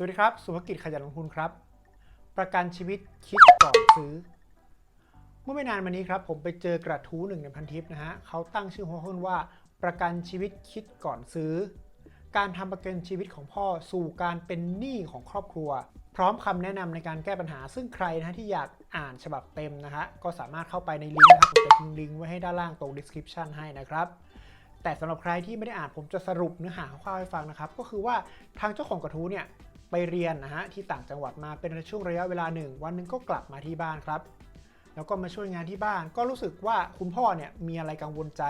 สวัสดีครับ สุภกิจขยันลงทุนครับ ประกันชีวิตคิดก่อนซื้อ เมื่อไม่นานมานี้ครับ ผมไปเจอกระทู้หนึ่งในพันทิปนะฮะเขาตั้งชื่อหัวข้อว่า ประกันชีวิตคิดก่อนซื้อ การทำประกันชีวิตของพ่อสู่การเป็นหนี้ของครอบครัว พร้อมคำแนะนำในการแก้ปัญหา ซึ่งใครนะที่อยากอ่านฉบับเต็มนะฮะก็สามารถเข้าไปในลิงก์นะครับผมจะทิ้งลิงก์ไว้ให้ด้านล่างตรง description ให้นะครับแต่สำหรับใครที่ไม่ได้อ่านผมจะสรุปเนื้อหาคร่าวๆให้ฟังนะครับ ก็คือว่าทางเจ้าของกระทู้เนี่ย ไปเรียนนะฮะที่ต่างจังหวัดมาเป็นช่วงระยะเวลาหนึ่ง วันหนึ่งก็กลับมาที่บ้านครับ แล้วก็มาช่วยงานที่บ้าน ก็รู้สึกว่าคุณพ่อเนี่ยมีอะไรกังวลใจ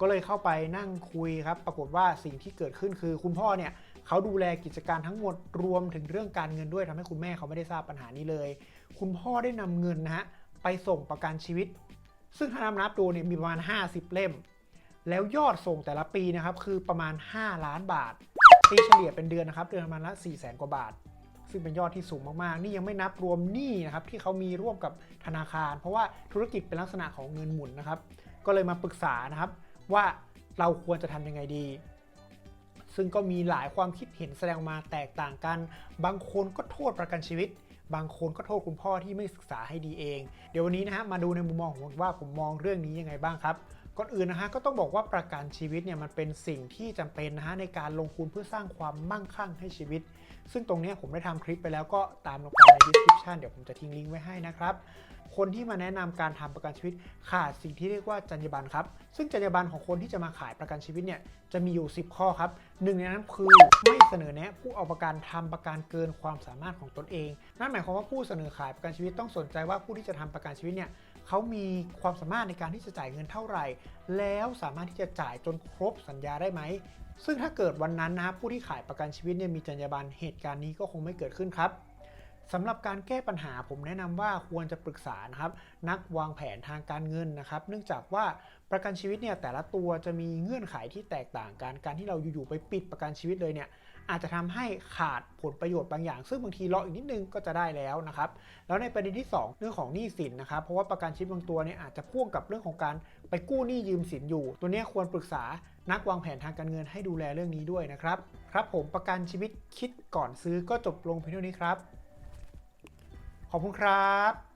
ก็เลยเข้าไปนั่งคุยครับ ปรากฏว่าสิ่งที่เกิดขึ้นคือ คุณพ่อเนี่ยเขาดูแลกิจการทั้งหมดรวมถึงเรื่องการเงินด้วยทำให้คุณแม่เขาไม่ได้ทราบปัญหานี้เลย คุณพ่อได้นำเงินนะฮะไปส่งประกันชีวิต ซึ่งถ้านำนับดูเนี่ยมีประมาณ 50 เล่ม แล้วยอดส่งแต่ละปีนะครับคือประมาณ 5 ล้านบาท ตีเฉลี่ยเป็นเดือนนะครับ เดือนประมาณละ4 0 0แสนกว่าบาท ซึ่งเป็นยอดที่สูงมากๆ นี่ยังไม่นับรวมหนี้นะครับที่เขามีร่วมกับธนาคาร เพราะว่าธุรกิจเป็นลักษณะของเงินหมุนนะครับ ก็เลยมาปรึกษานะครับ ว่าเราควรจะทำยังไงดี ซึ่งก็มีหลายความคิดเห็นแสดงออกมาแตกต่างกัน บางคนก็โทษประกันชีวิตบางคนก็โทษคุณพ่อที่ไม่ศึกษาให้ดีเอง เดี๋ยววันนี้นะฮะมาดูในมุมมองของผมว่าผมมองเรื่องนี้ยังไงบ้างครับ ก่อนอื่นนะฮะก็ต้องบอกว่าประกันชีวิตเนี่ยมันเป็นสิ่งที่จำเป็นนะฮะในการลงทุนเพื่อสร้างความมั่งคั่งให้ชีวิต ซึ่งตรงนี้ผมได้ทำคลิปไปแล้วก็ตามลงไปใน description เดี๋ยวผมจะทิ้งลิงก์ไว้ให้นะครับคนที่มาแนะนำการทำประกันชีวิตขาดสิ่งที่เรียกว่าจรรยาบรรณครับ ซึ่งจรรยาบรรณของคนที่จะมาขายประกันชีวิตเนี่ยจะมีอยู่ 10 ข้อครับหนึ่งในนั้นคือไม่เสนอแนะผู้เอาประกันทำประกันเกินความสามารถของตนเอง นั่นหมายความว่าผู้เสนอขายประกันชีวิตต้องสนใจว่าผู้ที่จะทำประกันชีวิตเนี่ย เขามีความสามารถในการที่จะจ่ายเงินเท่าไหร่ แล้วสามารถที่จะจ่ายจนครบสัญญาได้ไหม ซึ่งถ้าเกิดวันนั้นนะครับผู้ที่ขายประกันชีวิตเนี่ยมีจรรยาบรรณเหตุการณ์นี้ก็คงไม่เกิดขึ้นครับ สำหรับการแก้ปัญหาผมแนะนำว่าควรจะปรึกษานะครับนักวางแผนทางการเงินนะครับ เนื่องจากว่าประกันชีวิตเนี่ยแต่ละตัวจะมีเงื่อนไขที่แตกต่างกันการที่เราอยู่ๆไปปิดประกันชีวิตเลยเนี่ยอาจจะทำให้ขาดผลประโยชน์บางอย่าง ซึ่งบางทีรออีกนิดนึงก็จะได้แล้วนะครับ แล้วในประเด็นที่ 2 เรื่องของหนี้สินนะครับ เพราะว่าประกันชีวิตบางตัวเนี่ยอาจจะพ่วงกับเรื่องของการไปกู้หนี้ยืมสินอยู่ ตัวนี้ควรปรึกษานักวางแผนทางการเงินให้ดูแลเรื่องนี้ด้วยนะครับ ครับผมประกันชีวิตคิดก่อนซื้อก็จบลงเพียงเท่านี้ครับ ขอบคุณครับ